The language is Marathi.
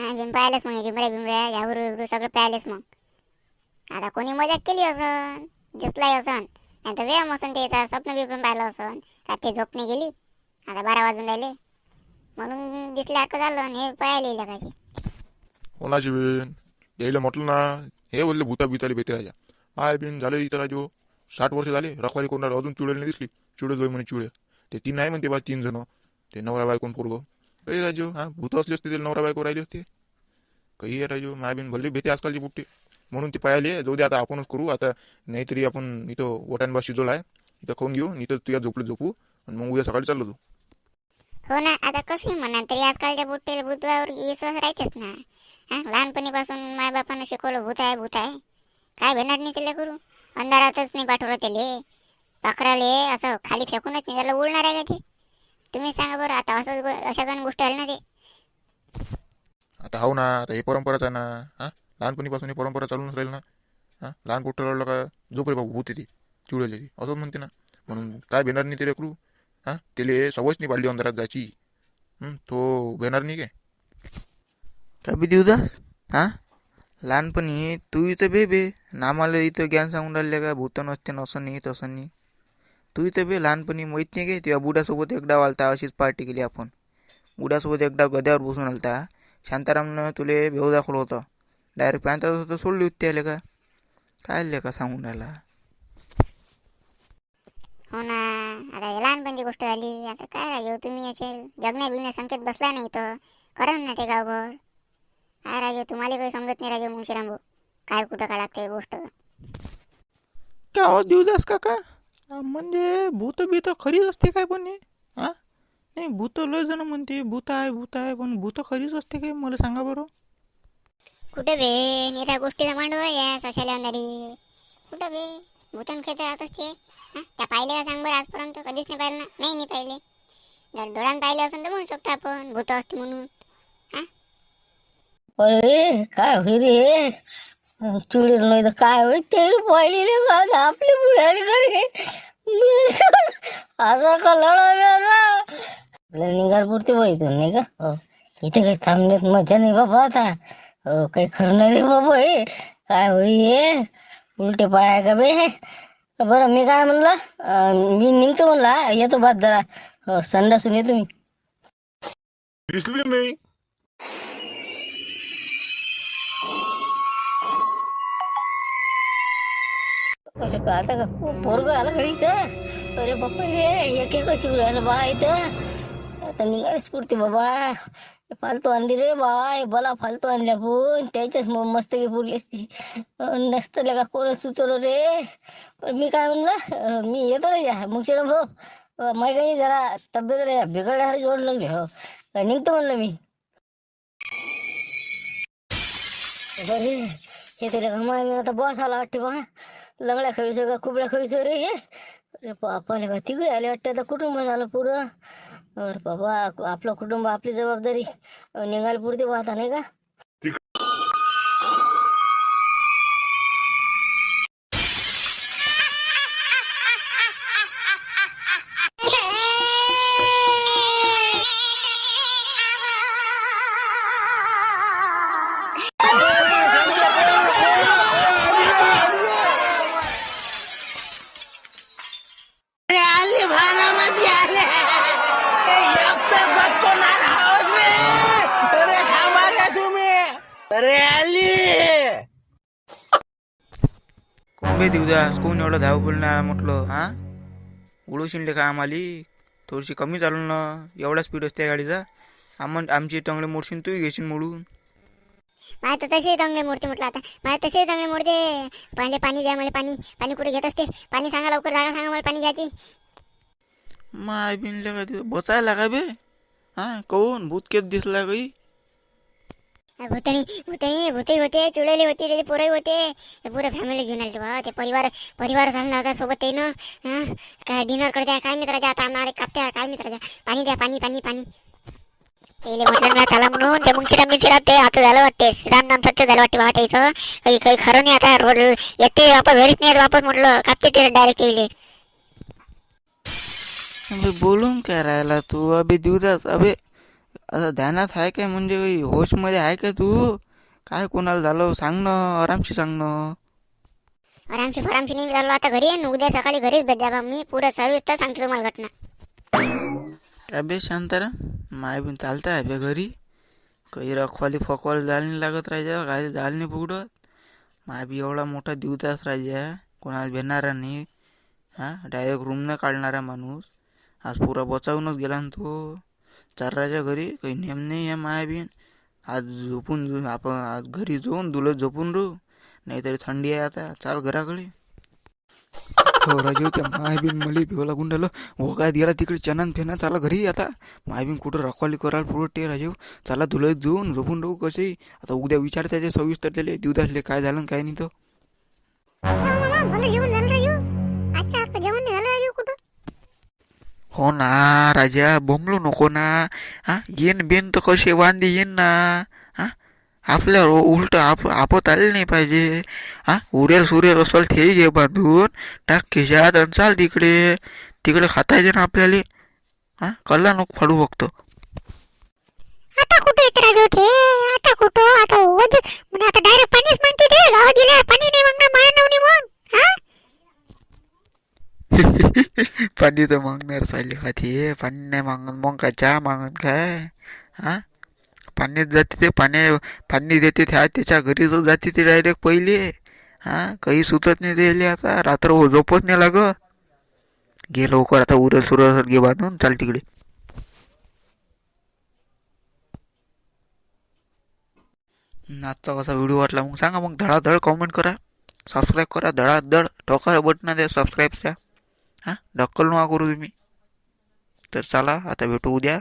हा बिन पाहिलेच मग जिमड्या बिमड्या यावर बिवरू सगळं पाहिलेच मग. आता कोणी मजाक केली असन? दिसलाय असन? नाही तर व्यायाम असन त्याचा स्वप्न बिप्न पाहिलं असन. रात्री झोपणे गेली. आता बारा वाजून राहिले. म्हणून दिसल्यासारखं झालं आणि हे पाहिले लगायचे कोणाची बिन यायला म्हटलं ना हे बोलले भूता बिताले बेते राजा. माय बिन झाले इथं राजो. साठ वर्ष झाले रखवारी कोणाला अजून चिवडेल नाही दिसली. चिवडे म्हणे चिवडे. ते तीन आहे म्हणते बा तीन जण. ते नवरा बायकोन पोरगो. काही राजू हा भूत असली असते ते नवरा बायको राहिली असते काही आहे राजू माय बिन भले भेटे आजकालची बुट्टी म्हणून ते पाहिली जाऊ दे आता आपणच करू आता नाहीतरी आपण इथं वटाणबा शिजवला आहे इथं खाऊन घेऊ इथं तुझ्या झोपलं झोपू आणि मग उद्या सकाळी चाललो तू हो ना आता कसं म्हणा तरी आजकालच्या बुट्टेला भूतवावर विश्वास राहतेच ना हा लहानपणीपासून मायबापानं शिकवलं भूत आहे भूत आहे काय भेणार नाही त्याला करू अंधारातच नाही पाठवलं त्याले पाखराले असं खाली फेकूनच नाही त्याला उडणार आहे का ते तुम्ही सांगा बरं आता असं अशा जण गोष्ट आली ना ते. आता हो ना आता हे परंपराच आहे ना हा? लहानपणीपासून ही परंपरा चालूनच राहील ना. हा? लहान पोट्ट रडलं का झोप रे बाबू भूत येते चिवडेल येते असंच म्हणते ना. म्हणून काय भेटणार नाही ते रेकरू हा? त्याले सवयच नाही पाडली अंधारात जायची. हं, तो भेटणार नाही काय? का बी देवदास हा? लहानपणी तू इथं बे बे नामाला इथं ज्ञान सांगून राहिले का भूत नसते नसं नाही तसं नाही. तू इथं बे लहानपणी माहीत नाही काय तेव्हा बुड्यासोबत एकदा आलता अशीच पार्टी केली आपण. बुड्यासोबत एकदा गद्यावर बसून आलता. शांतारामनं तुले भेव दाखवलं होतं. डायरेक्ट पॅन्टात होतं सोडली होती त्याला का? काय आले का सांगून राहिला? हो ना आता हे लहानपणची गोष्ट झाली. आता काय राजू तुम्ही असे जगण्या बिगण्या संकेत बसला नाही तर करा ना ते गावभर? काय राजू तुम्हाला काही समजत नाही राजू मुंशीराम भाऊ काय कुठं काय लागते गोष्ट? का हो देवदास काका? अं, म्हणजे भूत बीत खरीच असते काय पण हे? हा? नाही भूत लय जण म्हणते भूत आहे भूत आहे पण भूत खरीच असते काय? मला सांगा बरं. कुठे बे? निरा गोष्टीचा मांडव या सशाला अंधारी. कुठं बे? भूतन खेळ राहत असते. हा? त्या पाहिले का सांग बरं आजपर्यंत? कधीच नाही पाहिलं ना? नाही नाही पाहिले. जर डोळ्यानं पाहिले असेल तर म्हणू शकतो आपण. भूत असते म्हणून. अरे काय होई रे? चुडीर नाही तर काय होई ते पाहिलेले का आपले बुडाले करे असा का लढा आपल्या निघालपुरती वयतून नाही का? हो. इथे काही थांबण्यात मजा नाही बाबा आता. हो काही खरं नाही रे बाबा हे. काय होई हे? उलटे पाय का बे बरं मी काय म्हणलं? मी निघतो म्हणला येतो बाद जरा. हो संडासून येतो मी. दिसली नाही. असं का आता का पोरग आला घरीच. अरे बाप्पा रे एक एक शिव राहिलं बा इथं. आता निघालीच पुरते बाबा? फालतू आणली रे बाय बला फालतू आणल्या पण त्याच्याच मग मस्त की पुरली असती. अं, नसतं का कोण सुचवलं रे? पण मी काय म्हणलं मी येतो रे या मुक्षण भाऊ. मग काही जरा तब्येत रे बिघडल्यावर जोड लागली हो. निघतो म्हणलं मी. बरे हे तरी मग मी आता बस आला वाटते बा लंगड्या खायचो का कुबड्या खायचो रे हे? अरे बापाले का तिघ आले वाटतं आता कुटुंब झालं पुरं. अरे बाबा आपलं कुटुंब आपली जबाबदारी. अं, निघायला पुरते बा नाही का? अरे आली कोण बे देवदास कोण एवढं नाही आला म्हटलं हा? उडू शिंडे का आम्हाली? थोडीशी कमी चालू ना. एवढा स्पीड असते गाडीचा. आम आमची टंगडे मोडशील तूही घेशील मोडून. माझ्या तर तसे चांगले मूर्ती म्हटलं आता. माझ्या तसे चांगले मूर्ती पहिले पाणी द्या मला पाणी. पाणी कुठे घेत असते? पाणी सांगा लवकर जागा सांगा मला पाणी घ्यायची. माय बिनले का ते बसायला का बे? हा कोण भूतकेत दिसला काही? भूतणी भूतणी भूतही होते चुडेली होती त्याचे पोरही होते। पुरं फॅमिली घेऊन आले बा ते परिवार परिवार चालला होता सोबत ते ना काय डिनर करते काय मित्राच्या आता आम्हाला कापते काय मित्राच्या पाणी द्या पाणी पाणी पाणी. तेले म्हटलं मी त्याला म्हणून ते मग श्रीराम श्रीराम ते आता झालं वाटते श्रीराम नाम सत्य झालं वाटते बा त्याचं. काही काही खरं नाही आता रोड येते वापस घरीच नाही वापस म्हटलं कापते ते डायरेक्ट येईल अबे बोलून काय राहिला तू? अबे देवदास अबे आता ध्यानात आहे काय म्हणजे? काही होशमध्ये आहे का तू? काय कोणाला झालं? सांग ना आरामशी सांग ना. आरामशी फरामशी नाही झालो आता घरी आहे उद्या सकाळी घरीच भेट द्या बा. मी पुरं सर्विस तर सांगते तुम्हाला घटना. काय बे शांतारा माय बिन चालतं आहे बे घरी. काही रखवाली फकवाली जायला नाही लागत राहायच्या काय जायला नाही पुगडत माय बी एवढा मोठा दिवताच राहायचा कोणाला भेटणारा नाही. हा? डायरेक्ट रूमनं काढणारा माणूस. आज पुरा बचावूनच गेला ना तो. चार्राच्या घरी काही नेम नाही आहे मायाबीन. आज झोपून आपण आज घरी जाऊन दुलत झोपून राहू. नाहीतरी थंडी आहे आता. चाल घराकडे. हो राजू त्या मायबीन मले भिव लागून राहिलं. हो काय दिला तिकडे चनन फेना चाला घरी आता. मायबीन कुठं रखवाली कराल पुढं टे राजीव चला तुला जाऊन झोपून राहू कसे? आता उद्या विचारता ते सविस्तर त्याले. दिवदासले काय झालं काय नाही तर हो ना राजा बोंबलो नको ना हा येन बेन तर कसे वांदे येईन ना हा आपल्या उलट आप आपत आले नाही पाहिजे हा उरेल सुरेल असल ते घे बांधून टाक खिशात आणि चाल तिकडे तिकडे खाता येते ना आपल्याला हा कल्ला नको फाडू बघतो आता कुठे येत राजू ते आता कुठं आता म्हणजे आता डायरेक्ट पाणीच मागते ते गावात गेल्यावर पाणी नाही मागणार माया नवनी मग हा पाणी तर मागणार सायली खाती पाणी नाही मागत मग काय चहा मागत काय हा पाणीच जाते ते पाणी पाणी देते त्या त्याच्या घरीच जाते ते डायरेक्ट पहिले हा काही सुचत नाही दिले आता रात्र हो झोपच नाही लागं घे लवकर आता उरस सुरल घे बांधून चाल तिकडे आजचा कसा व्हिडिओ वाटला मग सांगा मग धडाधड कॉमेंट करा सबस्क्राईब करा धडाधड टोका बटन द्या सबस्क्राईबच्या हां नक्कल नका करू तुम्ही. तर चला आता भेटू उद्या.